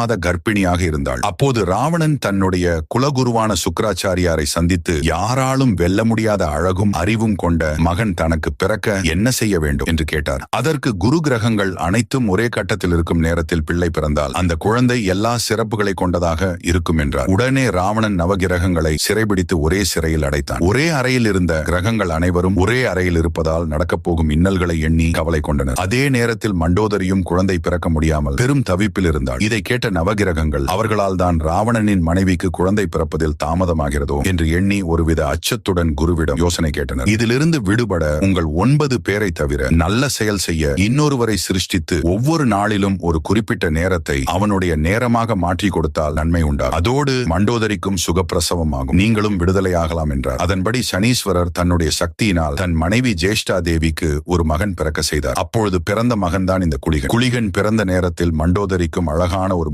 மாத கர்ப்பிணியாக இருந்தாள். அப்போது ராவணன் தன்னுடைய குலகுருவான சுக்கராச்சாரியாரை சந்தித்து யாராலும் வெல்ல முடியாத அழகும் அறிவும் கொண்ட மகன் தனக்கு பிறக்க என்ன செய்ய வேண்டும் என்று கேட்டார். அதற்கு குரு கிரகங்கள் அனைத்தும் ஒரே கட்டத்தில் இருக்கும் நேரத்தில் பிள்ளை பிறந்தால் அந்த குழந்தை எல்லா சிறப்புகளை கொண்டதாக இருக்கும் என்றார். உடனே ராவணன் நவகிரகங்களை சிறைபிடித்து ஒரே சிறையில் அடைத்தான். ஒரே அறையில் இருந்த கிரகங்கள் அனைவரும் ஒரே அறையில் இருப்பதால் நடக்கப் போகும் இன்னல்களை எண்ணி கவலை கொண்டனர். அதே நேரத்தில் மண்டோதரியும் குழந்தை பிறக்க முடியாமல் பெரும் தவிப்பில் இருந்தாள். இதை கேட்ட நவகிரகங்கள். அவர்களால் தான் ராவணனின் மனைவிக்கு குழந்தை பிறப்பதில் தாமதமாகிறதோ என்று எண்ணி ஒருவித அச்சத்துடன் குருவிடம் யோசனை கேட்டனர். இதிலிருந்து விடுபட உங்கள் ஒன்பது பேரை தவிர நல்ல செயல் செய்ய இன்னொருவரை சிருஷ்டித்து ஒவ்வொரு நாளிலும் ஒரு குறிப்பிட்ட நேரத்தை அவனுடைய நேரமாக மாற்றி கொடுத்தால் நன்மை உண்டா? அதோடு மண்டோதரிக்கும் சுகப்பிரசவமாகும். நீங்களும் விடுதலையாகலாம் என்றார். அதன்படி சனீஸ்வரர் தன்னுடைய சக்தியினால் தன் மனைவி ஜேஷ்டா தேவிக்கு ஒரு மகன் பிறக்க செய்தார். அப்பொழுது பிறந்த மகன்தான் இந்த குளிகன். குளிகன் பிறந்த நேரத்தில் மண்டோதரிக்கும் அழகான ஒரு